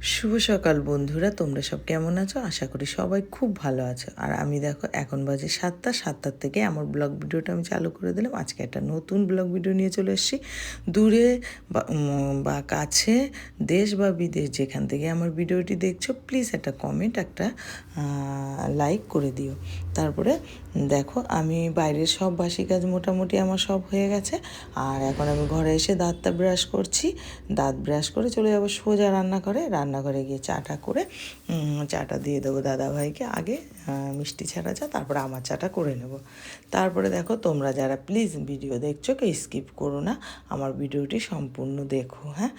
শুভ সকাল বন্ধুরা, তোমরা সব কেমন আছো? আশা করি সবাই খুব ভালো আছো। আর আমি দেখো, এখন বাজে সাতটা, সাতটার থেকে আমার ব্লগ ভিডিওটা আমি চালু করে দিলাম। আজকে একটা নতুন ব্লগ ভিডিও নিয়ে চলে এসেছি। দূরে বা কাছে, দেশ বা বিদেশ, যেখান থেকে আমার ভিডিওটি দেখছ প্লিজ একটা কমেন্ট একটা লাইক করে দিও। তারপরে দেখো, আমি বাইরের সব বাসি কাজ মোটামুটি আমার সব হয়ে গেছে। আর এখন আমি ঘরে এসে দাঁতটা ব্রাশ করছি। দাঁত ব্রাশ করে চলে যাব সোজা রান্না করে রান্নাঘরে গিয়ে চাটা করে চাটা দিয়ে দেবো দাদাভাইকে আগে মিষ্টি ছাড়া চা, তারপরে আমার চাটা করে নেব। তারপরে দেখো তোমরা যারা প্লিজ ভিডিও দেখছ কেউ স্কিপ করো না, আমার ভিডিওটি সম্পূর্ণ দেখো হ্যাঁ।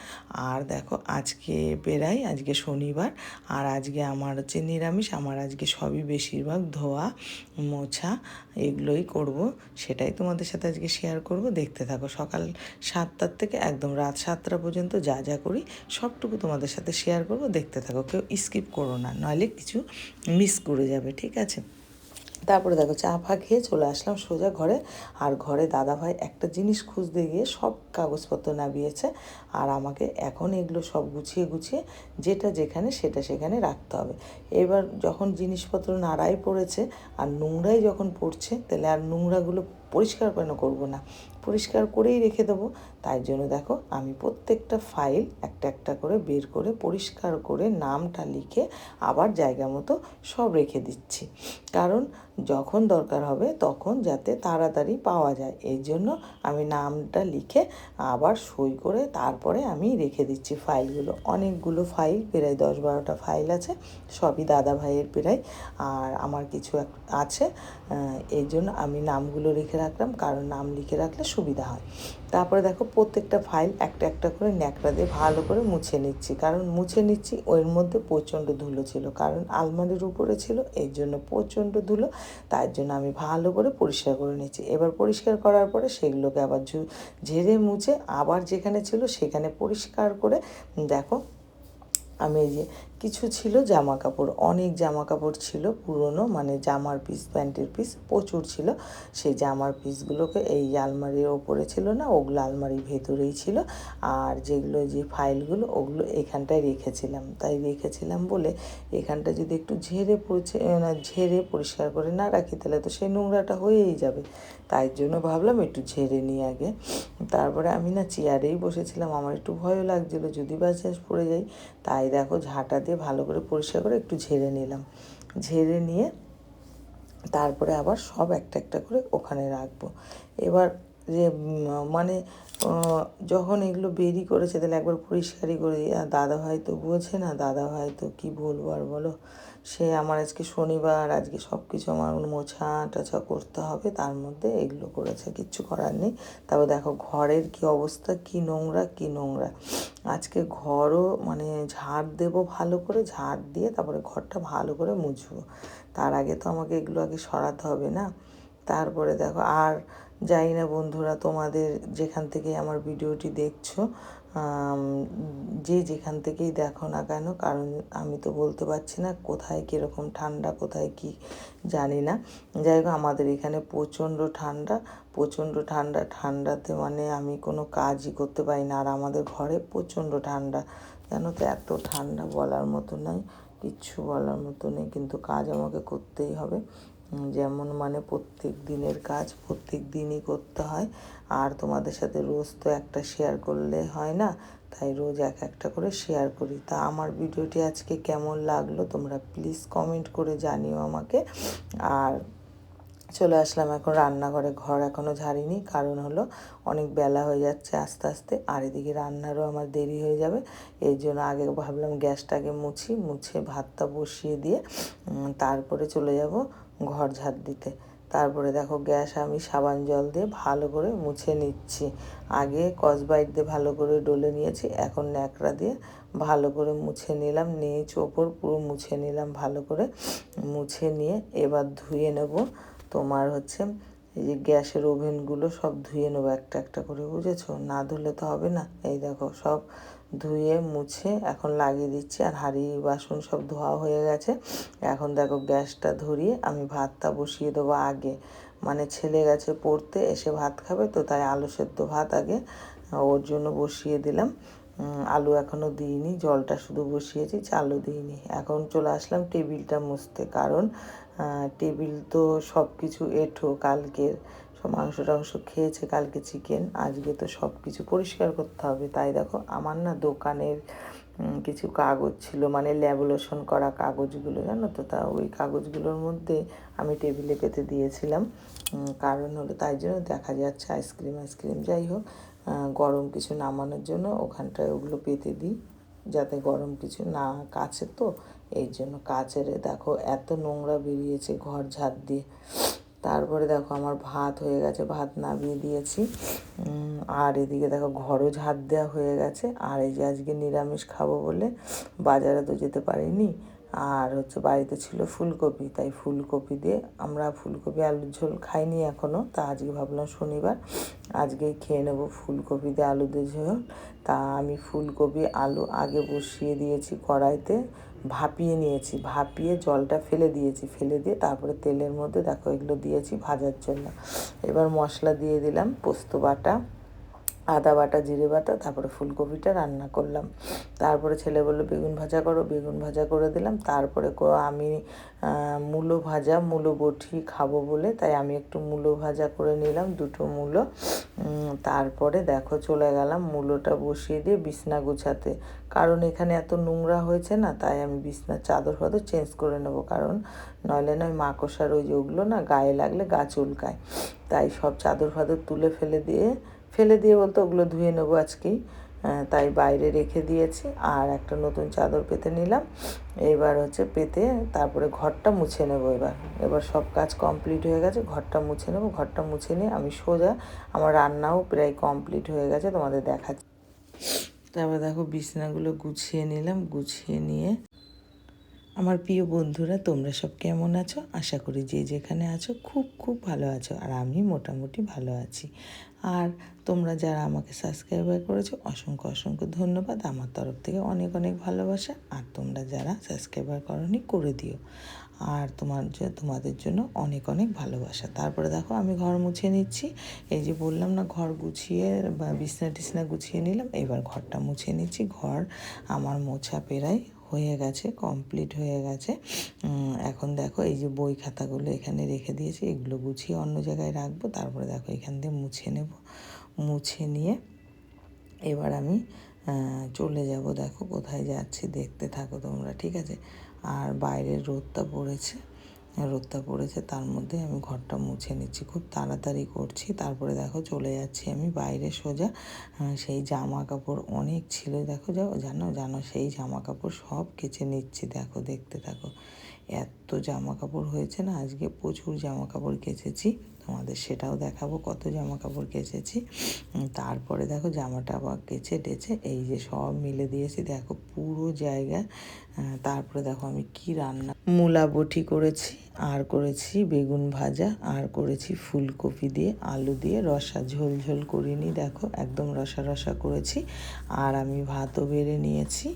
আর দেখো আজকে বেরাই আজকে শনিবার, আর আজকে আমার হচ্ছে নিরামিষ, আমার আজকে সবই বেশিরভাগ ধোয়া, মোছা, এগুলোই করব, সেটাই তোমাদের সাথে আজকে শেয়ার করব। দেখতে থাকো সকাল সাতটার থেকে একদম রাত সাতটা পর্যন্ত যা যা করি, সবটুকু তোমাদের সাথে শেয়ার করব, দেখতে থাকো, কেউ স্কিপ করো না, নইলে কিছু মিস করে যাবে, ঠিক আছে? তারপরে দেখো, চা ফা খেয়ে চলে আসলাম সোজা ঘরে, আর ঘরে দাদাভাই একটা জিনিস খুঁজতে গিয়ে সব কাগজপত্র নামিয়েছে, আর আমাকে এখন এগুলো সব গুছিয়ে গুছিয়ে যেটা যেখানে সেটা সেখানে রাখতে হবে। এবার যখন জিনিসপত্র নাড়াই পড়েছে, আর নোংরাই যখন পড়ছে, তাহলে আর নোংরাগুলো পরিষ্কার কেন করব না? পরিষ্কার করেই রেখে দেবো। তাই জন্য দেখো, আমি প্রত্যেকটা ফাইল একটা একটা করে বের করে পরিষ্কার করে নামটা লিখে আবার জায়গা মতো সব রেখে দিচ্ছি। কারণ যখন দরকার হবে তখন যাতে তাড়াতাড়ি পাওয়া যায়। এই জন্য আমি নামটা লিখে আবার সই করে তারপরে আমি রেখে দিচ্ছি ফাইলগুলো অনেকগুলো ফাইল প্রায় দশ বারোটা ফাইল আছে, সবই দাদা ভাইয়ের প্রায়। আর আমার কিছু আছে। এই জন্য আমি নামগুলো লিখে রাখলাম। কারণ নাম লিখে রাখলে সুবিধা হয়। তারপরে দেখো প্রত্যেকটা ফাইল একটা একটা করে ন্যাকড়া দিয়ে ভালো করে মুছে নিচ্ছি। কারণ মুছে নিচ্ছি, ওর মধ্যে প্রচণ্ড ধুলো ছিল। কারণ আলমারির উপরে ছিল, এর জন্য প্রচণ্ড ধুলো। তার জন্য আমি ভালো করে পরিষ্কার করে নিচ্ছি। এবার পরিষ্কার করার পরে সেগুলোকে আবার ঝেড়ে মুছে আবার যেখানে ছিল সেখানে পরিষ্কার করে, দেখো আমি এই যে কিছু ছিল জামা কাপড় অনেক জামা কাপড় ছিল পুরনো মানে জামার পিস প্যান্টের পিস প্রচুর ছিল। সেই জামার পিসগুলোকে এই আলমারির ওপরে ছিল না, ওগুলো আলমারির ভেতরেই ছিল। আর যেগুলো যে ফাইলগুলো ওগুলো এখানটায় রেখেছিলাম। তাই রেখেছিলাম বলে এখানটা যদি একটু ঝেড়ে না, ঝেড়ে পরিষ্কার করে না রাখি, তাহলে তো সেই নোংরাটা হয়েই যাবে। তাই জন্য ভাবলাম একটু ঝেড়ে নিই আগে। তারপরে আমি না চেয়ারেই বসেছিলাম। আমার একটু ভয়ও লাগছিল, যদি বাচ্চাস পড়ে যাই। তাই দেখো ঝাঁটা দিয়ে ভালো করে পরিষ্কার করে একটু ঝেড়ে নিলাম। ঝেড়ে নিয়ে তারপরে আবার সব একটা একটা করে ওখানে রাখব। এবার যে মানে যখন এগুলো বেরি করেছে, তাহলে একবার পরিষ্কারই করে দিই। আর দাদা ভাই তো বোঝে না, দাদা ভাই তো কী বলব আর বলো? সে আমার আজকে শনিবার, আজকে সব কিছু আমার মোছা টোছা করতে হবে, তার মধ্যে এগুলো করেছে, কিচ্ছু করার নেই। তারপর দেখো ঘরের কি অবস্থা, কি নোংরা কি নোংরা। আজকে ঘরও মানে ঝাড় দেবো ভালো করে, ঝাড় দিয়ে তারপরে ঘরটা ভালো করে মুছবো। তার আগে তো আমাকে এগুলো আগে সরাতে হবে না। তারপরে দেখো, আর যাই না বন্ধুরা, তোমাদের যেখান থেকে আমার ভিডিওটি দেখছ যে যেখান থেকেই দেখো না কেন, কারণ আমি তো বলতে পারছি না কোথায় কীরকম ঠান্ডা, কোথায় কি জানি না। যাই হোক, আমাদের এখানে প্রচণ্ড ঠান্ডা প্রচণ্ড ঠান্ডা, ঠান্ডাতে মানে আমি কোনো কাজই করতে পারি না, আর আমাদের ঘরে প্রচণ্ড ঠান্ডা। জানো তো, এত ঠান্ডা বলার মতো নয়, কিচ্ছু বলার মতো নেই, কিন্তু কাজ আমাকে করতেই হবে। যেমন মানে প্রত্যেক দিনের কাজ প্রত্যেক দিনই করতে হয়। আর তোমাদের সাথে রোজ তো একটা শেয়ার করলে হয় না, তাই রোজ এক একটা করে শেয়ার করি। তা আমার ভিডিওটি আজকে কেমন লাগল তোমরা প্লিজ কমেন্ট করে জানিও আমাকে। আর চলে আসলাম এখন রান্নাঘরে, ঘর এখনও ঝাড়িনি, কারণ হলো অনেক বেলা হয়ে যাচ্ছে আস্তে আস্তে, আর এদিকে রান্নারও আমার দেরি হয়ে যাবে, এই জন্য আগে ভাবলাম গ্যাসটাকে মুছি, মুছে ভাতটা বসিয়ে দিয়ে তারপরে চলে যাব ঘর ঝাড় দিতে। তারপরে দেখো গ্যাস আমি সাবান জল দিয়ে ভালো করে মুছে নিচ্ছি। আগে কসবাইট দিয়ে ভালো করে ডলে নিয়েছি, এখন ন্যাকড়া দিয়ে ভালো করে মুছে নিলাম, নিচ ওপর পুরো মুছে নিলাম, ভালো করে মুছে নিয়ে এবার ধুয়ে নেব। তোমার হচ্ছে এই যে গ্যাসের ওভেনগুলো সব ধুয়ে নেব একটা একটা করে, বুঝেছ? না ধুলে তো হবে না। এই দেখো, সব ধুয়ে, মুছে, এখন লাগিয়ে দিচ্ছি, আর হাঁড়ি, বাসন সব ধোয়া হয়ে গেছে। এখন দেখো গ্যাসটা ধরিয়ে আমি ভাতটা বসিয়ে দেবো আগে। মানে ছেলে গেছে পড়তে, এসে ভাত খাবে তো, তাই আলু সেদ্ধ ভাত আগে ওর জন্য বসিয়ে দিলাম। আলু এখনও দিইনি, জলটা শুধু বসিয়েছি, চালও দিইনি। এখন চলে আসলাম টেবিলটা মুছতে, কারণ টেবিল তো সব কিছু এঠো কালকের সব মাংস টাংস খেয়েছে, কালকে চিকেন আজকে তো সব কিছু পরিষ্কার করতে হবে। তাই দেখো, আমার না দোকানের কিছু কাগজ ছিল মানে ল্যাবলেশন করা কাগজগুলো, জানো তো? তা ওই কাগজগুলোর মধ্যে আমি টেবিলে পেতে দিয়েছিলাম। কারণ হলো তাই জন্য দেখা যাচ্ছে আইসক্রিম আইসক্রিম, যাই হোক গরম কিছু নামানোর জন্য ওখানটায় ওগুলো পেতে দিই, যাতে গরম কিছু না কাছে তো। এই জন্য কাচের দেখো এত নোংরা বেরিয়েছে, ঘর ঝাড় দিয়ে। তারপরে দেখো আমার ভাত হয়ে গেছে, ভাত নামিয়ে দিয়েছি। আর এদিকে দেখো ঘরও ঝাড় দেওয়া হয়ে গেছে। আর এই যে আজকে নিরামিষ খাব বলে বাজারে তো যেতে পারিনি। আর হচ্ছে বাড়িতে ছিল ফুলকপি, তাই ফুলকপি দিয়ে আমরা ফুলকপি আলুর ঝোল খাইনি এখনও তা আজকে ভাবলাম শনিবার আজকেই খেয়ে নেব ফুলকপি দিয়ে আলু দিয়ে ঝোল। তা আমি ফুলকপি, আলু আগে বসিয়ে দিয়েছি কড়াইতে, ভাপিয়ে নিয়েছি। ভাপিয়ে জলটা ফেলে দিয়েছি, ফেলে দিয়ে তারপরে তেলের মধ্যে দেখো এগুলো দিয়েছি ভাজার জন্য। এবার মশলা দিয়ে দিলাম পোস্ত বাটা আদা বাটা, জিরে বাটা, তারপরে ফুলকপিটা রান্না করলাম। তারপরে ছেলে বলল, বেগুন ভাজা করো। বেগুন ভাজা করে দিলাম। তারপরে আমি মূলো ভাজা, মূলো বটি খাব বলে, তাই আমি একটু মূলো ভাজা করে নিলাম, দুটো মূলো। তারপরে দেখো চলে গেলাম মূলোটা বসিয়ে দিয়ে বিছনা গুছাতে। কারণ এখানে এত নোংরা হয়েছে না, তাই আমি বিছনার চাদর ফাদর চেঞ্জ করে নেব। কারণ নইলে নয় মাকসার ওই যে ওগুলো না, গায়ে লাগলে গা চুলকায়। তাই সব চাদর ফাদর তুলে ফেলে দিয়ে ফেলে দিয়ে বলতো, ওগুলো ধুয়ে নেব আজকেই। তাই বাইরে রেখে দিয়েছি। আর একটা নতুন চাদর পেতে নিলাম। এবার হচ্ছে পেতে তারপরে ঘরটা মুছে নেব এবার। এবার সব কাজ কমপ্লিট হয়ে গেছে, ঘরটা মুছে নেব। ঘরটা মুছে নিয়ে আমি সোজা আমার রান্নাও প্রায় কমপ্লিট হয়ে গেছে, তোমাদের দেখাচ্ছি। তারপরে দেখো বিছনাগুলো গুছিয়ে নিলাম। গুছিয়ে নিয়ে আমার প্রিয় বন্ধুরা, তোমরা সব কেমন আছো? আশা করি যে যেখানে আছো খুব খুব ভালো আছো, আর আমি মোটামুটি ভালো আছি। আর তোমরা যারা আমাকে সাবস্ক্রাইবার করেছ, অসংখ্য অসংখ্য ধন্যবাদ। আমার তরফ থেকে অনেক অনেক ভালোবাসা, আর তোমরা যারা সাবস্ক্রাইবার করনি, করে দিও। আর তোমার তোমাদের জন্য অনেক অনেক ভালোবাসা। তারপরে দেখো, আমি ঘর মুছে নিচ্ছি। এই যে বললাম না, ঘর গুছিয়ে, বা বিছনা টিছনা গুছিয়ে নিলাম। এবার ঘরটা মুছে নিচ্ছি। ঘর আমার মোছা পেরাই হয়ে গেছে কমপ্লিট হয়ে গেছে। এখন দেখো এই যে বই খাতাগুলো এখানে রেখে দিয়েছি, এগুলো গুছিয়ে অন্য জায়গায় রাখব, তারপরে দেখো এখান দিয়ে মুছে নেব। মুছে নিয়ে এবার আমি চলে যাব। দেখো কোথায় যাচ্ছি, দেখতে থাকো তোমরা, ঠিক আছে? আর বাইরের রোদটা পড়েছে। রোদটা পড়েছে, তার মধ্যে আমি ঘরটা মুছে নিচ্ছি। খুব তাড়াতাড়ি করছি, তারপরে দেখো চলে যাচ্ছি আমি বাইরে সোজা। সেই জামা কাপড় অনেক ছিল, দেখো যাও, জানো জানো, সেই জামা কাপড় সব কেচে নিচ্ছি, দেখো, দেখতে থাকো। এত জামা কাপড় হয়েছে না, আজকে প্রচুর জামা কাপড় কেচেছি। তোমাদের সেটাও দেখাবো কত জামা কাপড় কেচেছি তারপরে দেখো জামাটা আবার কেচে টেচে এই যে সব মিলে দিয়েছি, দেখো পুরো জায়গা। তারপরে দেখো আমি কি রান্না, মূলা বটি করেছি আর করেছি বেগুন ভাজা, আর করেছি ফুলকপি দিয়ে আলু দিয়ে রসা, ঝোল ঝোল করিনি, দেখো একদম রসা রসা করেছি। আর আমি ভাতও বেড়ে নিয়েছি,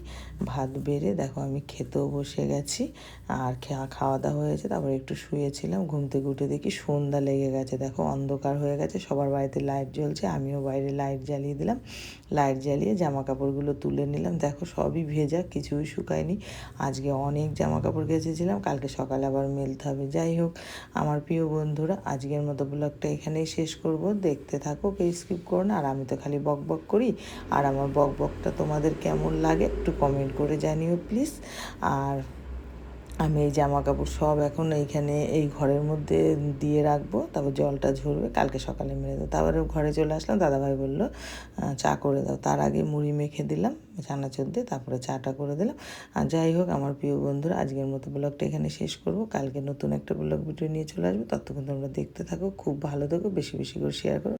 ভাত বেড়ে দেখো আমি খেতেও বসে গেছি, আর খাওয়া দাওয়া হয়েছে, তারপর একটু শুয়েছিলাম, ঘুম থেকে দেখি সন্ধ্যা লেগে গেছে, দেখো অন্ধকার হয়ে গেছে, সবার বাড়িতে লাইট জ্বলছে, আমিও বাইরে লাইট জ্বালিয়ে দিলাম, লাইট জ্বালিয়ে জামা কাপড়গুলো তুলে নিলাম, দেখো সবই ভেজা, কিছুই শুকায়নি, আজকে অনেক জামা কাপড় গেছেছিলাম কালকে সকালে আবার মেলতে হবে। যাই হোক, আমার প্রিয় বন্ধুরা, আজকের মতো ব্লগটা এখানেই শেষ করব। দেখতে থাকো কে স্কিপ করো না, আর আমি তো খালি বক বক করি। আর আমার বক বকটা তোমাদের কেমন লাগে একটু কমেন্ট করে জানিও প্লিজ আর আমি এই জামা কাপড় সব এখন এইখানে, এই ঘরের মধ্যে দিয়ে রাখব, তারপর জলটা ঝরবে, কালকে সকালে মেরে দেবো। তারপরে ঘরে চলে আসলাম, দাদাভাই বলল চা করে দাও। তার আগে মুড়ি মেখে দিলাম চানাচুর দিয়ে তারপরে চাটা করে দিলাম। আর যাই হোক, আমার প্রিয় বন্ধুরা, আজকের মতো ব্লগটা এখানে শেষ করব। কালকে নতুন একটা ব্লগ ভিডিও নিয়ে চলে আসব। ততক্ষণ তোমরা দেখতে থাকো, খুব ভালো থাকো, বেশি বেশি করে শেয়ার করো।